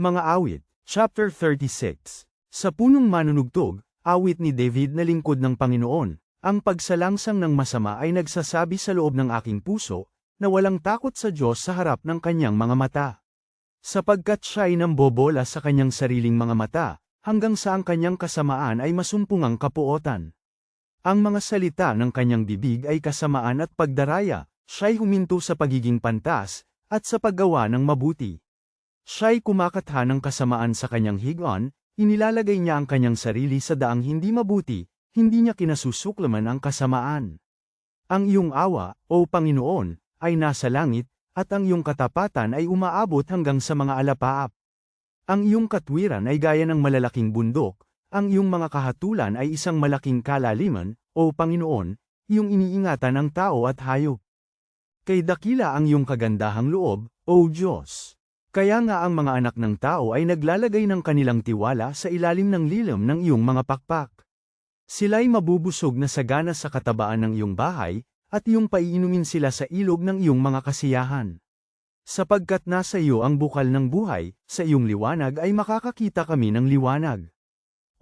Mga awit, Chapter 36 Sa punong manunugtog, awit ni David na lingkod ng Panginoon, ang pagsalangsang ng masama ay nagsasabi sa loob ng aking puso, na walang takot sa Diyos sa harap ng kanyang mga mata. Sapagkat siya ay nambobola sa kanyang sariling mga mata, hanggang sa ang kanyang kasamaan ay masumpungang kapuotan. Ang mga salita ng kanyang bibig ay kasamaan at pagdaraya, siya'y huminto sa pagiging pantas, at sa paggawa ng mabuti. Siya'y kumakatha ng kasamaan sa kanyang higon, inilalagay niya ang kanyang sarili sa daang hindi mabuti, hindi niya kinasusuklaman ang kasamaan. Ang iyong awa, o Panginoon, ay nasa langit, at ang iyong katapatan ay umaabot hanggang sa mga alapaap. Ang iyong katwiran ay gaya ng malalaking bundok, ang iyong mga kahatulan ay isang malaking kalaliman, o Panginoon, iyong iniingatan ang tao at hayop. Kay dakila ang iyong kagandahang loob, o Diyos. Kaya nga ang mga anak ng tao ay naglalagay ng kanilang tiwala sa ilalim ng lilim ng iyong mga pakpak. Sila'y mabubusog na sagana sa katabaan ng iyong bahay, at iyong paiinumin sila sa ilog ng iyong mga kasiyahan. Sapagkat nasa iyo ang bukal ng buhay, sa iyong liwanag ay makakakita kami ng liwanag.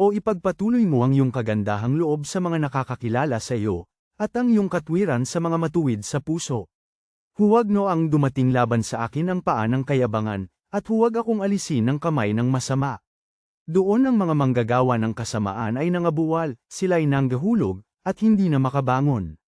O ipagpatuloy mo ang iyong kagandahang loob sa mga nakakakilala sa iyo, at ang iyong katwiran sa mga matuwid sa puso. Huwag no ang dumating laban sa akin ang paa ng kayabangan, at huwag akong alisin ng kamay ng masama. Doon ang mga manggagawa ng kasamaan ay nangabuwal, sila'y nanggahulog, at hindi na makabangon.